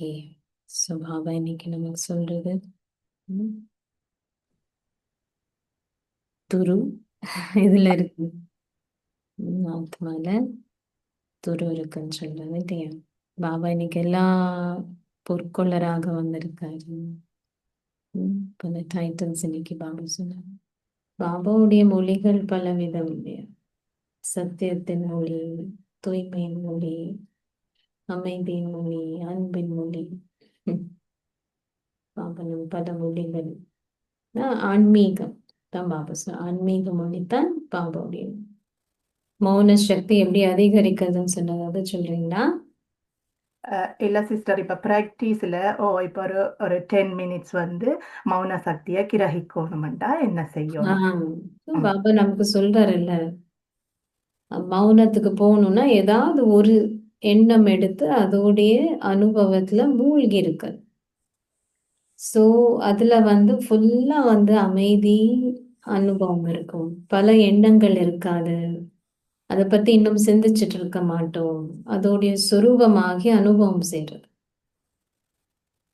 Okay so Baba இன்னைக்கு நமக்கு சொல்றது? துரு. இதுல இருக்கு. ஆத்மால துரு இருக்குன்னு சொல்றது. இல்லையா? பாபா இன்னைக்கு எல்லா பொற்கொள்ளராக வந்திருக்காரு. பல டைட்டில்ஸ் இன்னைக்கு பாபா சொன்னாங்க. பாபாவுடைய மொழிகள் பல விதம் இல்லையா சத்தியத்தின் மொழி தூய்மையின் மொழி அமைதியின் மொழி அன்பின் மொழிகள் ஆஹ் ஆன்மீகம். தான் பாபா சொல் ஆன்மீக மொழி தான் பாபாவுடைய மௌன சக்தி எப்படி அதிகரிக்கிறதுன்னு சொன்னது அதை சொல்றீங்களா? இல்ல சிஸ்டர் இப்ப பிராக்டிஸ்ல ஓ இப்ப ஒரு ஒரு டென் மினிட்ஸ் வந்து மௌன சக்தியை கிரகிக்கணும்டா என்ன செய்யணும்? ஆஹ் பாபா நமக்கு சொல்றாருல்ல. மௌனத்துக்கு போகணும்னா ஏதாவது ஒரு எண்ணம் எடுத்து அதோடைய அனுபவத்துல மூழ்கி இருக்கு சோ அதுல வந்து ஃபுல்லா வந்து அமைதி அனுபவம் இருக்கும். பல எண்ணங்கள் இருக்காது. அதை பத்தி இன்னும் சிந்திச்சிட்டு இருக்க மாட்டோம். அதோடைய சுரூபமாகி அனுபவம் செய்யறது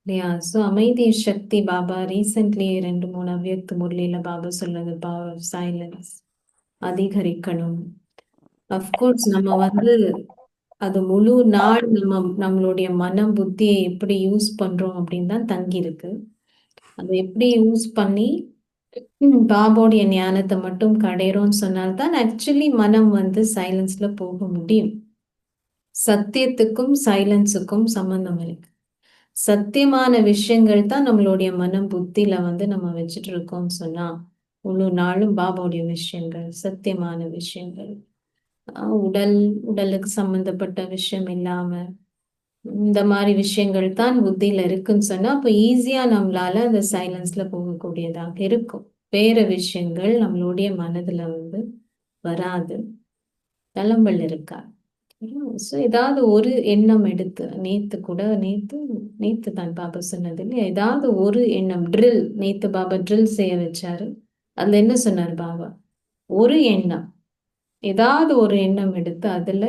இல்லையா? ஸோ அமைதி சக்தி பாபா ரீசெண்ட்லி ரெண்டு மூணு அவ்வியக்த முரளியில் பாபா சொல்றது பவர் ஆஃப் சைலன்ஸ் அதிகரிக்கணும் அஃப்கோர்ஸ் நம்ம வந்து அது முழு நாள் நம்ம நம்மளுடைய மனம் புத்தியை எப்படி யூஸ் பண்றோம் அப்படின்னு தான் தங்கி இருக்கு. அது எப்படி யூஸ் பண்ணி பாபோடைய ஞானத்தை மட்டும் கடையிறோம்னு சொன்னால்தான் ஆக்சுவலி மனம் வந்து சைலன்ஸ்ல போக முடியும். சத்தியத்துக்கும் சைலன்ஸுக்கும் சம்பந்தம் இருக்கு. சத்தியமான விஷயங்கள் தான் நம்மளுடைய மனம் புத்தியில வந்து நம்ம வச்சுட்டு இருக்கோம்னு சொன்னா முழு நாளும் பாபாவுடைய விஷயங்கள் சத்தியமான விஷயங்கள். உடல் உடலுக்கு சம்பந்தப்பட்ட விஷயம் இல்லாம இந்த மாதிரி விஷயங்கள் தான் புத்தியில இருக்குன்னு சொன்னா அப்போ ஈஸியா நம்மளால அந்த சைலன்ஸ்ல போகக்கூடியதாக இருக்கும். வேற விஷயங்கள் நம்மளுடைய மனதுல வந்து வராது. தளம்பல் இருக்கா? ஸோ ஏதாவது ஒரு எண்ணம் எடுத்து நேத்து கூட நேத்து நேத்து தான் பாபா சொன்னது இல்லையா? ஏதாவது ஒரு எண்ணம் ட்ரில் நேத்து பாபா ட்ரில் செய்ய வச்சாரு. அதுல என்ன சொன்னார் பாபா? ஒரு எண்ணம். ஏதாவது ஒரு எண்ணம் எடுத்து அதுல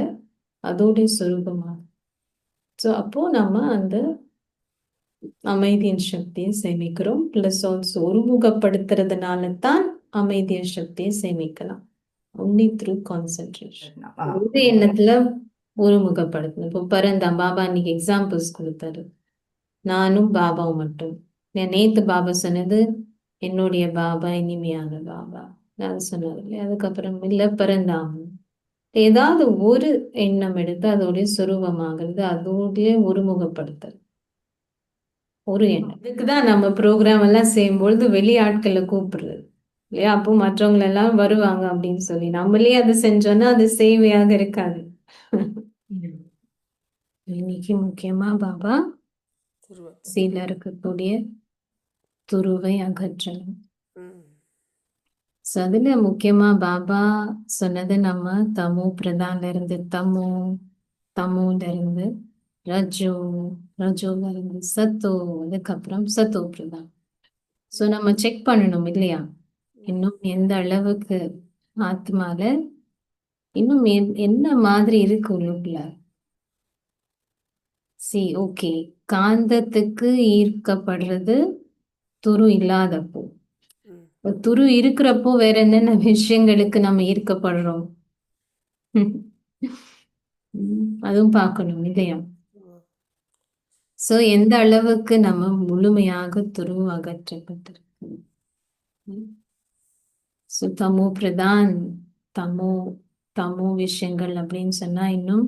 அதோடைய சொரூபமாக ஸோ அப்போ நம்ம அந்த அமைதியின் சக்தியை சேமிக்கிறோம். பிளஸ் ஆல்சோ ஒருமுகப்படுத்துறதுனால தான் அமைதியின் சக்தியை சேமிக்கலாம். ஒன்லி த்ரூ கான்சென்ட்ரேஷன் ஒரு எண்ணத்துல ஒருமுகப்படுத்தணும். இப்போ பரந்தாம் பாபா இன்னைக்கு எக்ஸாம்பிள்ஸ் கொடுத்தாரு. நானும் பாபாவும் மட்டும். நான் நேத்து பாபா சொன்னது என்னுடைய பாபா இனிமையான பாபா. அது சொன்னார் இல்லையா அதுக்கப்புறம் இல்ல பரந்தாம் ஏதாவது ஒரு எண்ணம் எடுத்து அதோடைய சுரூபமாகிறது அதோடைய ஒருமுகப்படுத்தல். ஒரு எண்ணம். இதுக்குதான் நம்ம ப்ரோக்ராம் எல்லாம் செய்யும் பொழுது வெளி ஆட்களை கூப்பிடுறது இல்லையா? அப்போ மற்றவங்க எல்லாம் வருவாங்க அப்படின்னு சொல்லி. நம்மளே அதை செஞ்சோம்னா அது சேவையாக இருக்காது. இன்னைக்கு முக்கியமா பாபா சீல இருக்கக்கூடிய துருவை அகற்றணும். ஸோ அதுல முக்கியமா பாபா சொன்னது நம்ம தமு பிரதான்லேருந்து தமு தமுல இருந்து ரஜு ரஜுல இருந்து சத்தோ அதுக்கப்புறம் சத்தோ பிரதான். ஸோ நம்ம செக் பண்ணணும் இல்லையா? இன்னும் எந்த அளவுக்கு ஆத்மால இன்னும் என்- என்ன மாதிரி இருக்கு உள்ளுக்குள்ள? சி ஓகே காந்தத்துக்கு ஈர்க்கப்படுறது துரு இல்லாதப்போ. துரு இருக்கிறப்போ வேற என்னென்ன விஷயங்களுக்கு நம்ம ஈர்க்கப்படுறோம்? உம், அதுவும் பார்க்கணும் இல்லையா? சோ எந்த அளவுக்கு நம்ம முழுமையாக துரு அகற்றப்பட்டிருக்கு சோ தமோ பிரதான் தமோ தமோ விஷயங்கள் அப்படின்னு சொன்னா இன்னும்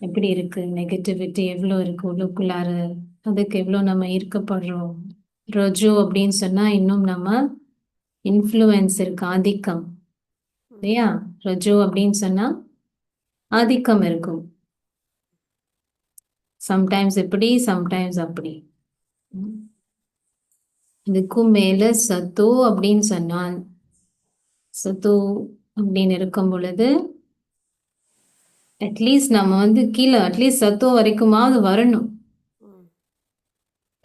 எப்படி இருக்கு? நெகட்டிவிட்டி எவ்வளோ இருக்கு? உள்ளுக்குள்ளார அதுக்கு எவ்வளோ நம்ம ஈர்க்கப்படுறோம்? ரஜோ அப்படின்னு சொன்னா இன்னும் நம்ம இன்ஃப்ளூயன்ஸ் இருக்கு ஆதிக்கம். இல்லையா? ரஜோ அப்படின்னு சொன்னா ஆதிக்கம் இருக்கும். சம்டைம்ஸ் இப்படி சம்டைம்ஸ் அப்படி. இதுக்கும் மேல சத்து அப்படின்னு சொன்னால் சத்து அப்படின்னு இருக்கும் பொழுது அட்லீஸ்ட் நம்ம வந்து கீழே அட்லீஸ்ட் சத்து வரைக்குமாவது வரணும்.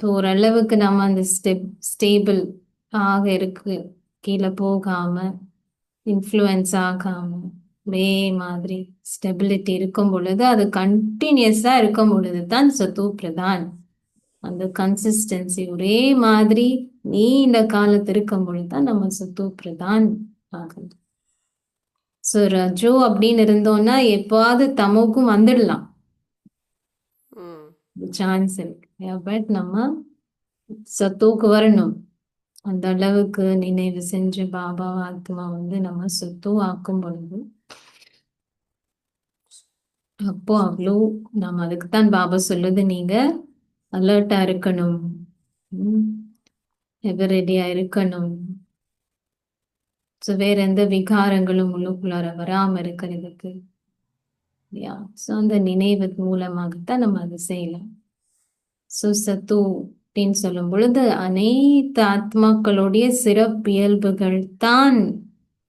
ஓரளவுக்கு நம்ம அந்த ஸ்டெப் ஸ்டேபிள் ஆக இருக்கு. கீழே போகாம இன்ஃப்ளூயன்ஸ் ஆகாம ஒரே மாதிரி ஸ்டெபிலிட்டி இருக்கும் பொழுது அது கண்டினியூஸா இருக்கும் பொழுது தான் சத்து பிரதான். அந்த கன்சிஸ்டன்சி ஒரே மாதிரி நீண்ட காலத்து இருக்கும் பொழுது தான் நம்ம சத்து பிரதான் ஆகுது. ஸோ ரஜோ அப்படின்னு இருந்தோம்னா எப்பாவது தமோக்கும் வந்துடலாம். சான்ஸ் இருக்கு பட் நம்ம சத்துவுக்கு வரணும் அந்த அளவுக்கு நினைவு செஞ்சு பாபா ஆத்மா வந்து நம்ம சத்து ஆக்கும் பொழுது அப்போ அவ்வளோ நம்ம அதுக்குத்தான் பாபா சொல்லுது நீங்க அலர்ட்டா இருக்கணும். எவர் ரெடியா இருக்கணும். ஸோ வேற எந்த விகாரங்களும் உள்ளுக்குள்ளார வராம இருக்கிறதுக்கு இல்லையா ஸோ அந்த நினைவு மூலமாகத்தான் நம்ம அதை செய்யலாம். ஸோ சத்து அப்படின்னு சொல்லும் பொழுது அனைத்து ஆத்மாக்களுடைய சிறப்பியல்புகள் தான்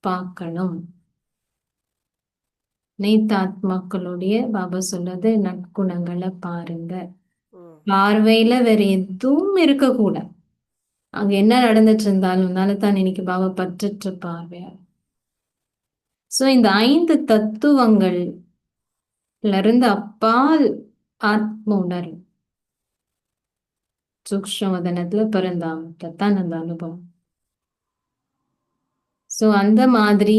பார்க்கணும். அனைத்து ஆத்மாக்களுடைய பாபா சொல்றது நற்குணங்களை பாருங்க. பார்வையில வேற எதுவும் இருக்கக்கூடாது. அங்க என்ன நடந்துட்டு இருந்தாலும் தான் இன்னைக்கு பாபா பற்றற்ற பார்வையா சோ இந்த ஐந்து தத்துவங்கள் இருந்து அப்பால் ஆத்ம உணர்வு. சூக்ஷ்மவதனத்துல பிறந்தாங்க தான் அந்த அனுபவம். சோ அந்த மாதிரி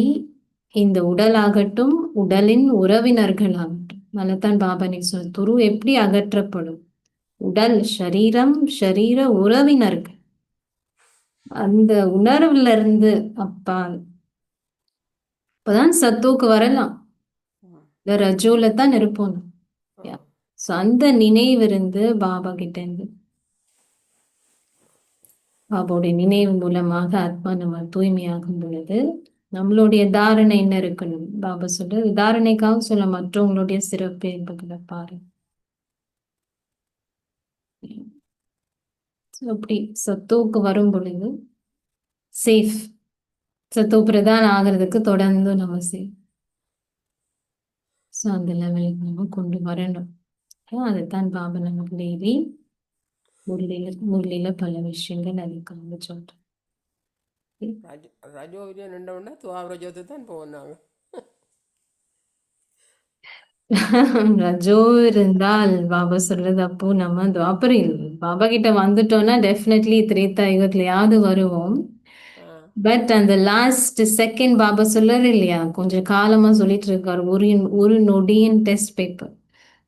இந்த உடலாகட்டும் உடலின் உறவினர்களாகட்டும் மலத்தான் பாபா நீ சொல் துரு எப்படி அகற்றப்படும்? உடல் ஷரீரம் ஷரீர உறவினர்கள். அந்த உணர்வுல இருந்து அப்பால். அப்பதான் சத்துவுக்கு வரலாம். இந்த ரஜோல தான் இருப்போம். ஸோ அந்த நினைவு இருந்து பாபா கிட்ட இருந்து. பாபாவுடைய நினைவு மூலமாக ஆத்மா நம்ம தூய்மையாகும் பொழுது நம்மளுடைய தாரணை என்ன இருக்கணும்? பாபா சொல்றது தாரணைக்காக சொல்ல மற்றவங்களுடைய சிறப்பு என்பதை பாரு. அப்படி சத்துவுக்கு வரும் பொழுது சேஃப் சத்து பிரதான் ஆகிறதுக்கு தொடர்ந்து நம்ம சேஃப் ஸோ அந்த லெவலுக்கு நம்ம கொண்டு வரணும். அதைத்தான் பாபா நமக்கு டெய்லி முரளியில முரளியில பல விஷயங்கள் சொல்றேன் ரஜ ரஜோவிலே நின்றவுடனே துவாபர ஜோதி தான் போவோம் நாங்கள் ரஜோ இருந்தால் பாபா சொல்றது அப்போ நம்ம துவாபரம் இல்லை பாபா கிட்ட வந்துட்டோம்னா டெஃபினெட்லி திரேதா யுகத்துலயாவது வருவோம். பட் அந்த லாஸ்ட் செகண்ட் பாபா சொல்லற இல்லையா? கொஞ்சம் காலமா சொல்லிட்டு இருக்காரு ஒரு ஒரு நொடியின் டெஸ்ட் பேப்பர்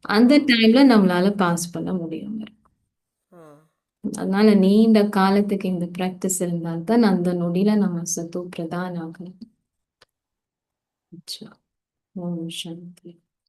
அந்த டைம்ல நம்மளால பாஸ் பண்ண முடியும் அதனால நீண்ட காலத்துக்கு இந்த பிராக்டிஸ் இருந்தால்தான் அந்த நொடியில நம்ம சத்து பிரதான் ஆகலாம் ஓம் சாந்தி